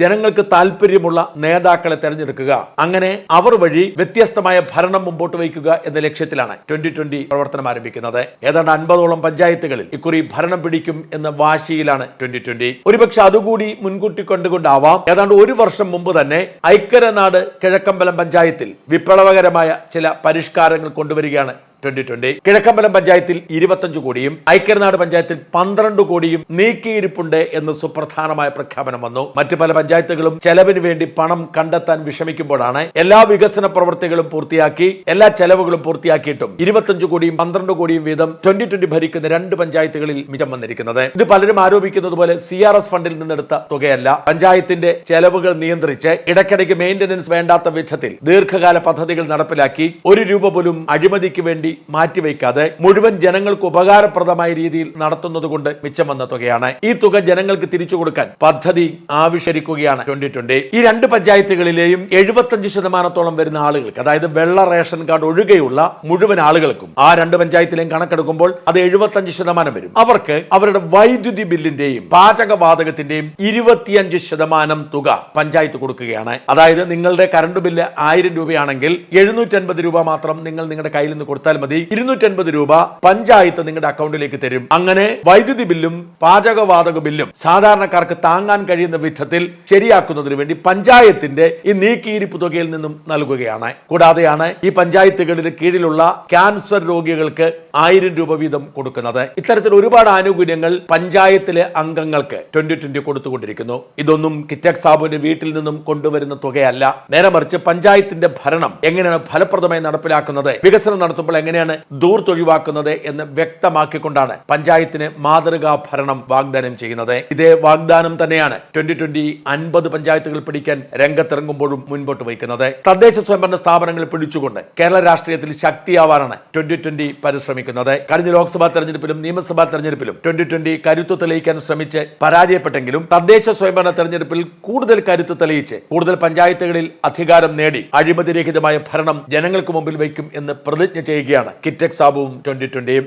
ജനങ്ങൾക്ക് താല്പര്യമുള്ള നേതാക്കളെ തെരഞ്ഞെടുക്കുക. അങ്ങനെ അവർ വഴി വ്യത്യസ്തമായ ഭരണം മുമ്പോട്ട് വയ്ക്കുക എന്ന ലക്ഷ്യത്തിലാണ് ട്വന്റി ട്വന്റി പ്രവർത്തനം ആരംഭിക്കുന്നത്. ഏതാണ്ട് അൻപതോളം പഞ്ചായത്തുകളിൽ ഇക്കുറി ഭരണം പിടിക്കും എന്ന വാശിയിലാണ് ട്വന്റി ട്വന്റി. ഒരുപക്ഷെ അതുകൂടി മുൻകൂട്ടി കണ്ടുകൊണ്ടാവാം. ഏതാണ്ട് ഒരു വർഷം മുമ്പ് തന്നെ ഐക്കരനാട് കിഴക്കമ്പലം പഞ്ചായത്തിൽ വിപ്ലവകരമായ ചില പരിഷ്കാരങ്ങൾ കൊണ്ടുവരികയാണ് ട്വന്റി ട്വന്റി. കിഴക്കമ്പലം പഞ്ചായത്തിൽ ഇരുപത്തഞ്ച് കോടിയും ഐക്യനാട് പഞ്ചായത്തിൽ പന്ത്രണ്ട് കോടിയും നീക്കിയിരിപ്പുണ്ട് എന്ന് സുപ്രധാനമായ പ്രഖ്യാപനം വന്നു. മറ്റു പല പഞ്ചായത്തുകളും ചെലവിന് വേണ്ടി പണം കണ്ടെത്താൻ വിഷമിക്കുമ്പോഴാണ് എല്ലാ വികസന പ്രവർത്തികളും പൂർത്തിയാക്കി എല്ലാ ചെലവുകളും പൂർത്തിയാക്കിയിട്ടും ഇരുപത്തഞ്ച് കോടിയും പന്ത്രണ്ട് കോടിയും വീതം ട്വന്റി ട്വന്റി ഭരിക്കുന്ന രണ്ട് പഞ്ചായത്തുകളിൽ മിച്ചം വന്നിരിക്കുന്നത്. ഇത് പലരും ആരോപിക്കുന്നത് പോലെ സി ആർ എസ് ഫണ്ടിൽ നിന്നെടുത്ത തുകയല്ല. പഞ്ചായത്തിന്റെ ചെലവുകൾ നിയന്ത്രിച്ച് ഇടയ്ക്കിടയ്ക്ക് മെയിന്റനൻസ് വേണ്ടാത്ത വിധത്തിൽ ദീർഘകാല പദ്ധതികൾ നടപ്പിലാക്കി ഒരു രൂപ പോലും അഴിമതിക്ക് വേണ്ടി മാറ്റിവെക്കാതെ മുഴുവൻ ജനങ്ങൾക്ക് ഉപകാരപ്രദമായ രീതിയിൽ നടത്തുന്നത് കൊണ്ട് മിച്ചം വന്ന തുകയാണ്. ഈ തുക ജനങ്ങൾക്ക് തിരിച്ചു കൊടുക്കാൻ പദ്ധതി ആവിഷ്കരിക്കുകയാണ് ട്വന്റി ട്വന്റി. ഈ രണ്ട് പഞ്ചായത്തുകളിലെയും എഴുപത്തഞ്ച് ശതമാനത്തോളം വരുന്ന ആളുകൾക്ക് അതായത് വെള്ള റേഷൻ കാർഡ് ഒഴികെയുള്ള മുഴുവൻ ആളുകൾക്കും ആ രണ്ട് പഞ്ചായത്തിലെയും കണക്കെടുക്കുമ്പോൾ അത് എഴുപത്തഞ്ച് ശതമാനം വരും. അവർക്ക് അവരുടെ വൈദ്യുതി ബില്ലിന്റെയും പാചകവാതകത്തിന്റെയും ഇരുപത്തിയഞ്ച് ശതമാനം തുക പഞ്ചായത്ത് കൊടുക്കുകയാണ്. അതായത് നിങ്ങളുടെ കറണ്ട് ബില്ല് ആയിരം രൂപയാണെങ്കിൽ എഴുന്നൂറ്റി അൻപത് രൂപ മാത്രം നിങ്ങൾ നിങ്ങളുടെ കയ്യിൽ നിന്ന് കൊടുത്താൽ മതി. ഇരുന്നൂറ്റി അൻപത് രൂപ പഞ്ചായത്ത് നിങ്ങളുടെ അക്കൗണ്ടിലേക്ക് തരും. അങ്ങനെ വൈദ്യുതി ബില്ലും പാചകവാതക ബില്ലും സാധാരണക്കാർക്ക് താങ്ങാൻ കഴിയുന്ന വിധത്തിൽ ശരിയാക്കുന്നതിന് വേണ്ടി പഞ്ചായത്തിന്റെ ഈ നീക്കിയിരിപ്പ് തുകയിൽ നിന്നും നൽകുകയാണ്. കൂടാതെയാണ് ഈ പഞ്ചായത്തുകളിൽ കീഴിലുള്ള ക്യാൻസർ രോഗികൾക്ക് ആയിരം രൂപ വീതം കൊടുക്കുന്നത്. ഇത്തരത്തിൽ ഒരുപാട് ആനുകൂല്യങ്ങൾ പഞ്ചായത്തിലെ അംഗങ്ങൾക്ക് ട്വന്റി ട്വന്റി കൊടുത്തുകൊണ്ടിരിക്കുന്നു. ഇതൊന്നും കിറ്റക് സാബുവിന്റെ വീട്ടിൽ നിന്നും കൊണ്ടുവരുന്ന തുകയല്ല. നേരെ മറിച്ച് പഞ്ചായത്തിന്റെ ഭരണം എങ്ങനെയാണ് ഫലപ്രദമായി നടപ്പിലാക്കുന്നത് വികസനം നടത്തുമ്പോൾ എങ്ങനെയാണ് ദൂർത്തൊഴിവാക്കുന്നത് എന്ന് വ്യക്തമാക്കിക്കൊണ്ടാണ് പഞ്ചായത്തിന് മാതൃകാ ഭരണം വാഗ്ദാനം ചെയ്യുന്നത്. ഇതേ വാഗ്ദാനം തന്നെയാണ് ട്വന്റി ട്വന്റി അൻപത് പഞ്ചായത്തുകൾ പിടിക്കാൻ രംഗത്തിറങ്ങുമ്പോഴും മുൻപോട്ട് വയ്ക്കുന്നത്. തദ്ദേശ സ്വയംഭരണ സ്ഥാപനങ്ങൾ പിടിച്ചുകൊണ്ട് കേരള രാഷ്ട്രീയത്തിൽ ശക്തിയാവാനാണ് ട്വന്റി ട്വന്റി പരിശ്രമിക്കുന്നത്. കഴിഞ്ഞ ലോക്സഭാ തെരഞ്ഞെടുപ്പിലും നിയമസഭാ തെരഞ്ഞെടുപ്പിലും ട്വന്റി ട്വന്റി കരുത്ത് തെളിയിക്കാൻ ശ്രമിച്ച് പരാജയപ്പെട്ടെങ്കിലും തദ്ദേശ സ്വയംഭരണ തെരഞ്ഞെടുപ്പിൽ കൂടുതൽ കരുത്ത് തെളിയിച്ച് കൂടുതൽ പഞ്ചായത്തുകളിൽ അധികാരം നേടി അഴിമതിരഹിതമായ ഭരണം ജനങ്ങൾക്ക് മുമ്പിൽ വയ്ക്കും എന്ന് പ്രതിജ്ഞ ചെയ്യുകയാണ് കിറ്റക് സാബുവും ട്വന്റി ട്വന്റിയും.